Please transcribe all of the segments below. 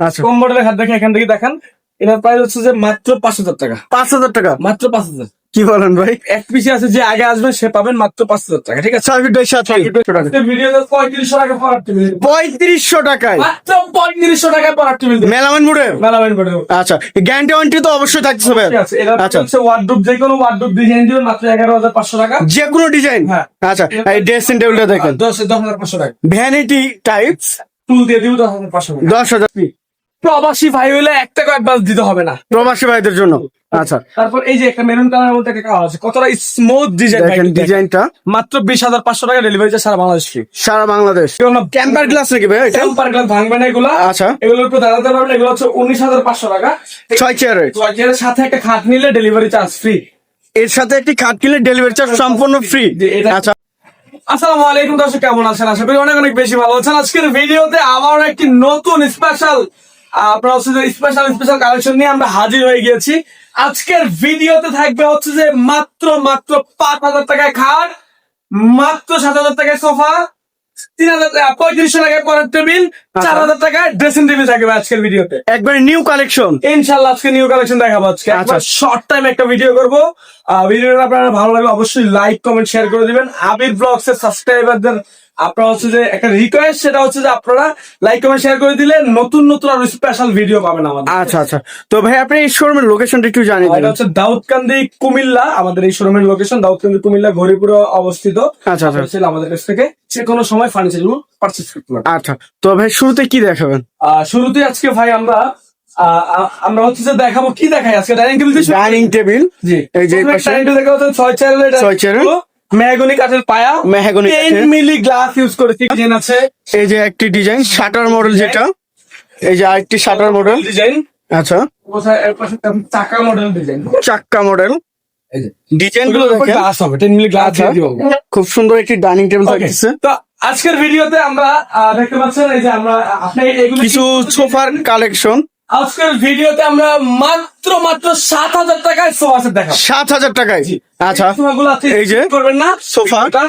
আচ্ছা। কম মডেলের খাট দেখে এখান থেকে দেখান। এটার প্রাইস হচ্ছে যে মাত্র পাঁচ হাজার টাকা। পাঁচ হাজার টাকা? মাত্র পাঁচ হাজার। কি বলেন ভাই? এক পিসে আছে যে আগে আসবে সে পাবেন মাত্র পাঁচ হাজার টাকা ঠিক আছে? ছয় ফিট সাত ফিট। পঁয়ত্রিশশো টাকা পর টেবিল পঁয়ত্রিশশো টাকায়? মাত্র পঁয়ত্রিশশো টাকায় পর টেবিল মেলামেন মোড়ে? মেলামেন করে আচ্ছা গ্যারান্টি ওয়ারেন্টি তো অবশ্যই থাকতে হবে ঠিক আছে। এটা আচ্ছা। হচ্ছে ওয়ার্ডরোব যে কোনো ওয়ার্ডরোব ডিজাইন দিবেন মাত্র এগারো হাজার পাঁচশো টাকা। যে কোনো ডিজাইন হ্যাঁ। আচ্ছা এই ড্রেসিং টেবিলটা দেখেন। দশ দশ হাজার পাঁচশো টাকা। ভ্যানিটি টাইপস টুল দিয়ে দিব দশ হাজার পাঁচশো দশ হাজার। প্রবাসী ভাই হইলে এক টাকা অ্যাডভান্স দিতে হবে না। প্রবাসী ভাইদের জন্য। আচ্ছা। তারপর এই যে একটা মেরুন কালারের মধ্যে একটা কালার আছে কতটা স্মুথ ডিজাইন দেখেন ডিজাইনটা মাত্র বিশ হাজার পাঁচশো টাকা ডেলিভারি চার্জ সারা বাংলাদেশ ফ্রি সারা বাংলাদেশ। টেম্পার গ্লাস নাকি ভাই এটা? টেম্পার গ্লাস ভাঙবে না এগুলো। আচ্ছা। এগুলোর উপর দাঁড়াতে পারবেন এগুলো হচ্ছে উনিশ হাজার পাঁচশো টাকা। ছয় চেয়ারের এর সাথে একটা খাট নিলে ডেলিভারি চার্জ ফ্রি এর সাথে একটি খাট কিনলে ডেলিভারি চার্জ সম্পূর্ণ ফ্রি আচ্ছা। আসসালামু আলাইকুম দর্শক কেমন আছেন? আশা করি অনেক অনেক বেশি ভালো আছেন। আজকের ভিডিওতে আবার একটি নতুন স্পেশাল আপনার হচ্ছে যে স্পেশাল স্পেশাল কালেকশন নিয়ে আমরা হাজির হয়ে গিয়েছি। আজকের ভিডিওতে থাকবে হচ্ছে যে মাত্র মাত্র পাঁচ হাজার টাকায় খাট মাত্র সাত হাজার টাকায় সোফা তিন হাজার পঁয়ত্রিশশো টাকায় পরের টেবিল চার হাজার টাকায় ড্রেসিং টেবিল থাকবে আজকের ভিডিওতে। একবারে নিউ কালেকশন ইনশাল্লাহ আজকে নিউ কালেকশন দেখাবো আজকে। আচ্ছা। শর্ট টাইম একটা ভিডিও করব। ভিডিওটা আপনারা ভালো লাগলে অবশ্যই লাইক কমেন্ট শেয়ার করে দিবেন। আবির ব্লগস এর সাবস্ক্রাইবারদের আপনারা হচ্ছে যে একটা রিকোয়েস্ট সেটা হচ্ছে যে আপনারা লাইক কমেন্ট শেয়ার করে দিলে নতুন নতুন আরও স্পেশাল ভিডিও পাবেন আমাদের। আচ্ছা আচ্ছা। তো ভাই আপনি এই শোরুমের লোকেশনটা একটু জানিয়ে এটা হচ্ছে দাউদকান্দি কুমিল্লা আমাদের এই শোরুমের লোকেশন দাউদকান্দি কুমিল্লা ঘড়িপুরে অবস্থিত। আচ্ছা আচ্ছা। আমাদের কাছ থেকে যে কোনো সময় ফার্নিচারগুলো পারচেস করতে পারবেন। আচ্ছা। তো ভাই শুরুতে কি দেখাবেন? আহ, শুরুতে আজকে ভাই আমরা আমরা হচ্ছে যে দেখাবো কি দেখাই আজকে? Dining table? Dining table. জি। এই যে ডাইনিং টেবিল দেখা হচ্ছে ছয় চেয়ারের ছয় চেয়ারের। মেহগনি কাঠের পায়া। Mahogany ten milli glass use করেছি ডিজাইন আছে? এই যে একটি ডিজাইন শাটার মডেল যেটা। এই যে আরেকটি শাটার মডেল ডিজাইন আচ্ছা। চাকা মডেল ডিজাইন চাক্কা মডেল ডিজাইনগুলো গ্লাস হবে টেন মিলি গ্লাস আচ্ছা। দিব খুব সুন্দর একটি ডাইনিং টেবিল থাকছে তো আজকের ভিডিওতে আমরা দেখতে পাচ্ছেন এই যে আমরা আপনি কিছু সোফার কালেকশন আজকের ভিডিওতে আমরা মাত্র মাত্র সাত হাজার টাকায় সোফা সেট দেখাবো। সাত হাজার টাকায়? আচ্ছা। সোফাগুলো এই যে করবেন না সোফা। এটা,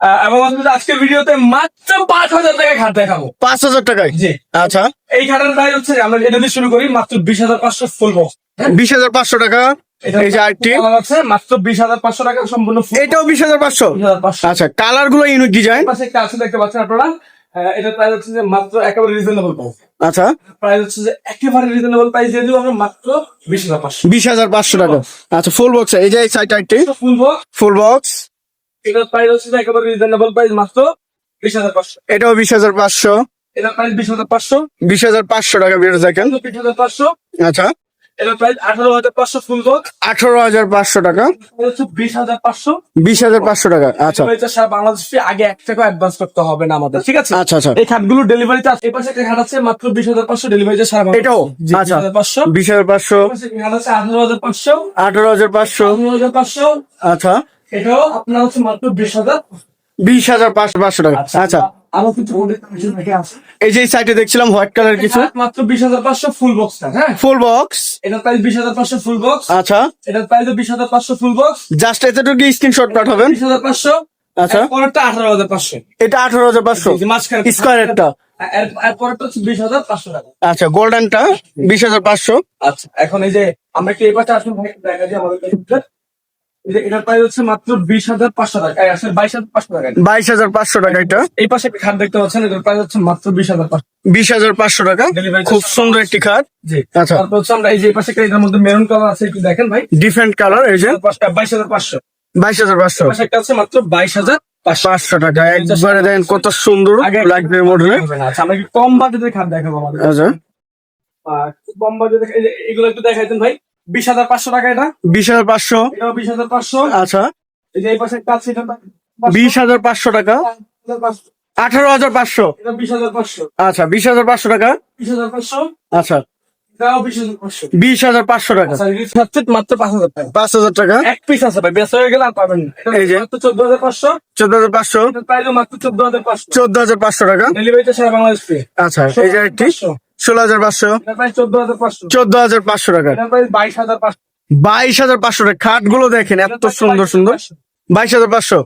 আহ, এবং আজকের ভিডিওতে মাত্র পাঁচ হাজার টাকায় খাট দেখাবো। পাঁচ হাজার টাকায়? জি। আচ্ছা। এই খাটের প্রাইস হচ্ছে আমরা এটা দিয়ে শুরু করি মাত্র বিশ হাজার পাঁচশো ফুল বক্স বিশ হাজার পাঁচশো টাকা। এই যে আরেকটি। মাত্র বিশ হাজার পাঁচশো টাকা সম্পূর্ণ এটাও বিশ হাজার পাঁচশো? আচ্ছা কালারগুলো ইউনিক ডিজাইন দেখতে পাচ্ছেন আপনারা। আহ, এটার প্রাইস হচ্ছে যে মাত্র একেবারে রিজনেবল প্রাইস আচ্ছা। প্রাইস হচ্ছে যে একেবারে রিজনেবল প্রাইস দিয়ে দিব আমরা মাত্র বিশ হাজার পাঁচশো। বিশ হাজার পাঁচশো টাকা। আচ্ছা ফুল বক্স এই যে এই সাইড একটি ফুল বক্স ফুল বক্স এটার প্রাইস হচ্ছে যে একেবারে রিজনেবল প্রাইস মাত্র বিশ হাজার পাঁচশো। এটাও বিশ হাজার পাঁচশো। এটার প্রাইস বিশ হাজার পাঁচশো। বিশ হাজার পাঁচশো টাকা বেরো দেখেন বিশ হাজার পাঁচশো। আচ্ছা। এটার প্রাইস আঠারো হাজার পাঁচশো ফুল বক্স আঠারো হাজার পাঁচশো টাকা। বিশ হাজার পাঁচশো। বিশ হাজার পাঁচশো টাকা আচ্ছা। সারা বাংলাদেশ আগে এক টাকা অ্যাডভান্স করতে হবে না আমাদের ঠিক আছে? আচ্ছা আচ্ছা। এই খাটগুলো ডেলিভারি চার্জ এই পাশে একটা খাট আছে মাত্র বিশ হাজার পাঁচশো ডেলিভারি চার্জ সারা এটাও? আচ্ছা। 2500 বিশ হাজার পাঁচশো। খাট আছে আঠারো হাজার পাঁচশো। আঠারো হাজার পাঁচশো। আঠারো হাজার পাঁচশো। আচ্ছা। এটাও আপনার হচ্ছে মাত্র বিশ হাজার। বিশ হাজার পাঁচশো পাঁচশো টাকা। আচ্ছা। আরও কিছু এই যে সাইডে দেখছিলাম হোয়াইট কালার কিছু। মাত্র বিশ হাজার পাঁচশো ফুল বক্সটা হ্যাঁ? ফুল বক্স এটার প্রাইস বিশ হাজার পাঁচশো ফুল বক্স আচ্ছা। এটার প্রাইস বিশ হাজার পাঁচশো ফুল বক্স জাস্ট এতটুকু স্ক্রিনশট পাঠাবেন। বিশ হাজার পাঁচশো। আচ্ছা। পরেরটা আঠারো হাজার পাঁচশো। এটা আঠারো হাজার পাঁচশো। এরপরেরটা হচ্ছে বিশ হাজার পাঁচশো টাকা। আচ্ছা গোল্ডেনটা বিশ হাজার পাঁচশো। আচ্ছা এখন এই যে আমরা আসুন দেখা যায় আমাদের এটার প্রাইস হচ্ছে মাত্র বিশ হাজার পাঁচশো টাকা। বাইশ হাজার পাঁচশো টাকা বাইশ হাজার পাঁচশো টাকা এটা। এই পাশে একটা খাট দেখতে পাচ্ছেন এটার প্রাইস হচ্ছে মাত্র বিশ হাজার পাঁচশো। বিশ হাজার পাঁচশো টাকা। খুব সুন্দর একটি খাট। জি। আচ্ছা। তারপর হচ্ছে আমরা এই যে পাশে এটার মধ্যে মেরুন কালার আছে একটু দেখেন ভাই। ডিফারেন্ট কালার এই যে। বাইশ হাজার পাঁচশো। বাইশ হাজার পাঁচশো। একটা আছে মাত্র বাইশ হাজার পাঁচশো। টাকা। একবারে দেখেন কত সুন্দর আগে- লাগবে মডেলে আচ্ছা আমরা কম বাজেটের খাট দেখাবো আমাদের। আচ্ছা। কম বাজেটের এগুলো একটু দেখাইতেন ভাই। বিশ হাজার পাঁচশো টাকা এটা বিশ হাজার পাঁচশো এটাও বিশ হাজার পাঁচশো আচ্ছা এই যে এই পাশে একটা আছে এটা বিশ হাজার পাঁচশো টাকা আঠারো হাজার পাঁচশো এটা বিশ হাজার পাঁচশো আচ্ছা বিশ হাজার পাঁচশো টাকা বিশ হাজার পাঁচশো আচ্ছা বিশ হাজার পাঁচশো বিশ টাকা আচ্ছা মাত্র পাঁচ হাজার টাকা পাঁচ হাজার টাকা এক পিস আছে ভাই ব্যস্ত হয়ে গেলে আর পাবেন এই যে। চোদ্দ হাজার পাঁচশো চোদ্দ হাজার পাঁচশো মাত্র চোদ্দ হাজার পাঁচশো চোদ্দ হাজার পাঁচশো টাকা ডেলিভারিটা সারা বাংলাদেশ আচ্ছা এই যে একটি ষোলো হাজার পাঁচশো। চোদ্দ হাজার পাঁচশো। টাকা। বাইশ হাজার পাঁচশো। টাকা। খাটগুলো দেখেন এত সুন্দর সুন্দর। বাইশ হাজার পাঁচশো।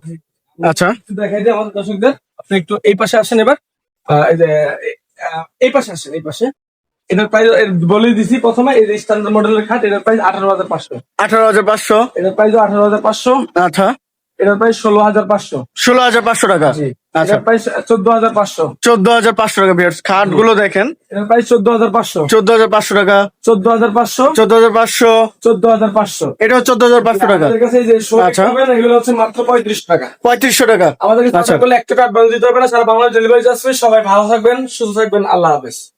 আচ্ছা। দেখাই দিই আমাদের দর্শকদের। আপনি একটু এই পাশে আসেন এবার। এই পাশে আসেন এই পাশে। এটার প্রাইস বলে দিছি প্রথমে এই যে স্ট্যান্ডার্ড মডেলের খাট এটার প্রাইস আঠারো হাজার পাঁচশো। আঠারো হাজার পাঁচশো। এটার প্রাইস আঠারো হাজার পাঁচশো। আচ্ছা। এটার প্রাইস ষোলো হাজার পাঁচশো। ষোলো হাজার পাঁচশো টাকা। আচ্ছা। এটার প্রাইস চোদ্দ হাজার পাঁচশো। চোদ্দ হাজার পাঁচশো টাকা খাটগুলো দেখেন। এটার প্রাইস চোদ্দ হাজার পাঁচশো। চোদ্দ হাজার পাঁচশো টাকা। চোদ্দ হাজার পাঁচশো। চোদ্দ হাজার পাঁচশো। চোদ্দ হাজার পাঁচশো। এটাও চোদ্দ হাজার পাঁচশো টাকা। আচ্ছা। এগুলো হচ্ছে মাত্র পঁয়ত্রিশ টাকা। পঁয়ত্রিশশো টাকা। আমাদের আচ্ছা। একটা অ্যাডভান্স দিতে হবে না সারা ডেলিভারি আসবে সবাই ভালো থাকবেন সুস্থ থাকবেন। আল্লাহ হাফেজ।